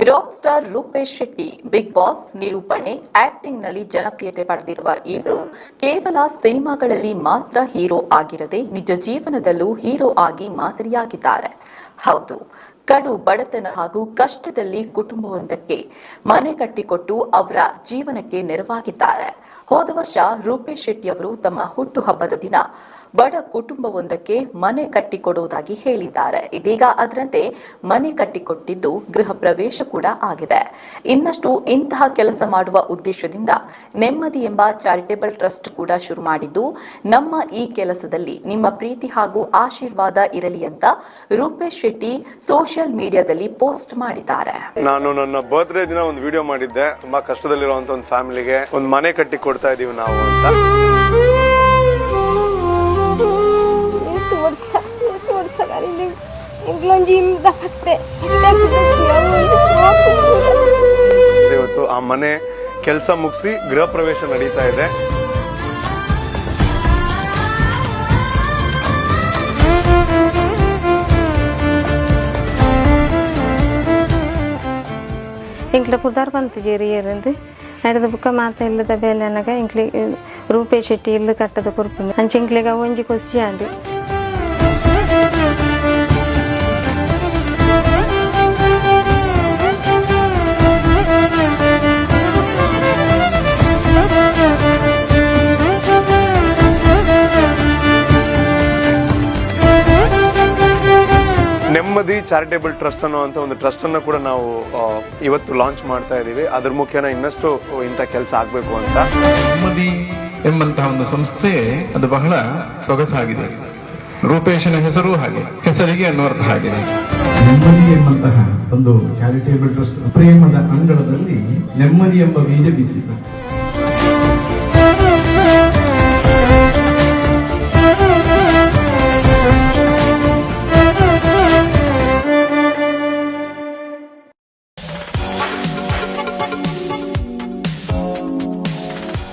Rock star Rupesh Shetty Bigg Boss ನಿರೂಪಣೆ ಆಕ್ಟಿಂಗ್ನಲ್ಲಿ ಜನಪ್ರಿಯತೆ ಪಡೆದಿರುವ ಇವರು ಕೇವಲ ಸಿನಿಮಾಗಳಲ್ಲಿ ಮಾತ್ರ ಹೀರೋ ಆಗಿರದೆ ನಿಜ ಜೀವನದಲ್ಲೂ ಹೀರೋ ಆಗಿ ಮಾದರಿಯಾಗಿದ್ದಾರೆ. ಹೌದು ಕಡು ಬಡತನ ಹಾಗೂ ಕಷ್ಟದಲ್ಲಿ ಕುಟುಂಬವೊಂದಕ್ಕೆ ಮನೆ ಕಟ್ಟಿಕೊಟ್ಟು ಅವರ ಜೀವನಕ್ಕೆ ನೆರವಾಗಿದ್ದಾರೆ. ಹೋದ ವರ್ಷ ರೂಪೇಶ್ ಶೆಟ್ಟಿ ಅವರು ತಮ್ಮ ಹುಟ್ಟುಹಬ್ಬದ ದಿನ ಬಡ ಕುಟುಂಬವೊಂದಕ್ಕೆ ಮನೆ ಕಟ್ಟಿಕೊಡುವುದಾಗಿ ಹೇಳಿದ್ದಾರೆ. ಇದೀಗ ಅದರಂತೆ ಮನೆ ಕಟ್ಟಿಕೊಟ್ಟಿದ್ದು ಗೃಹ ಪ್ರವೇಶ ಕೂಡ ಆಗಿದೆ. ಇನ್ನಷ್ಟು ಇಂತಹ ಕೆಲಸ ಮಾಡುವ ಉದ್ದೇಶದಿಂದ ನೆಮ್ಮದಿ ಎಂಬ ಚಾರಿಟೇಬಲ್ ಟ್ರಸ್ಟ್ ಕೂಡ ಶುರು ಮಾಡಿದ್ದು, ನಮ್ಮ ಈ ಕೆಲಸದಲ್ಲಿ ನಿಮ್ಮ ಪ್ರೀತಿ ಹಾಗೂ ಆಶೀರ್ವಾದ ಇರಲಿ ಅಂತ ರೂಪೇಶ್ ಶೆಟ್ಟಿ ಸೋಷಿಯಲ್ ಮೀಡಿಯಾದಲ್ಲಿ ಪೋಸ್ಟ್ ಮಾಡಿದ್ದಾರೆ. ನಾನು ನನ್ನ ಬರ್ತ್ಡೇ ದಿನ ಒಂದು ವಿಡಿಯೋ ಮಾಡಿದ್ದೆ. ತುಂಬಾ ಕಷ್ಟದಲ್ಲಿರುವಂತ ಒಂದು ಫ್ಯಾಮಿಲಿಗೆ ಒಂದು ಮನೆ ಕಟ್ಟಿ ಕೊಡ್ತಾ ಇದೀವಿ ನಾವು ಅಂತ. ವರ್ಷ ಮತ್ತೆ ಇವತ್ತು ಆ ಮನೆ ಕೆಲಸ ಮುಗಿಸಿ ಗೃಹ ಪ್ರವೇಶ ನಡೀತಾ ಇದೆ. ಎಂಕ್ಲ ಪುದಾರ್ ಬಂತು ಜೇರಿಯರಿಂದ ನಡೆದ ಬುಕ್ಕ ಮಾತ ಇಲ್ಲದ ಬೇಲೆನಗ ಎಂಕ್ಲಿ ರೂಪೇ ಶೆಟ್ಟಿ ಇಲ್ಲು ಕಟ್ಟದ ಕುರುಪು ಅಂಚೆ ಎಂಕ್ಲಿಗ ಒಂಜಿ ಕೊಸಿ ನೆಮ್ಮದಿ ಚಾರಿಟೇಬಲ್ ಟ್ರಸ್ಟ್ ಅನ್ನುವಂತ ಒಂದು ಟ್ರಸ್ಟ್ ಅನ್ನು ಕೂಡ ನಾವು ಇವತ್ತು ಲಾಂಚ್ ಮಾಡ್ತಾ ಇದ್ದೀವಿ ಅದ್ರ ಮುಖೇನ ಇನ್ನಷ್ಟು ಇಂಥ ಕೆಲಸ ಆಗ್ಬೇಕು ಅಂತ. ನೆಮ್ಮದಿ ಎಂಬಂತಹ ಒಂದು ಸಂಸ್ಥೆ ಅದು ಬಹಳ ಸೊಗಸಾಗಿದೆ. ರೂಪೇಶನ ಹೆಸರು ಹಾಗೆ ಹೆಸರಿಗೆ ಅನ್ನುವರ್ಥ ಆಗಿದೆ ನೆಮ್ಮದಿ ಎಂಬಂತಹ ಒಂದು ಚಾರಿಟೇಬಲ್ ಟ್ರಸ್ಟ್ ಪ್ರೇಮದ ಅಂಗಳದಲ್ಲಿ ನೆಮ್ಮದಿ ಎಂಬ ಬೀಜ ಬಿತ್ತಿದೆ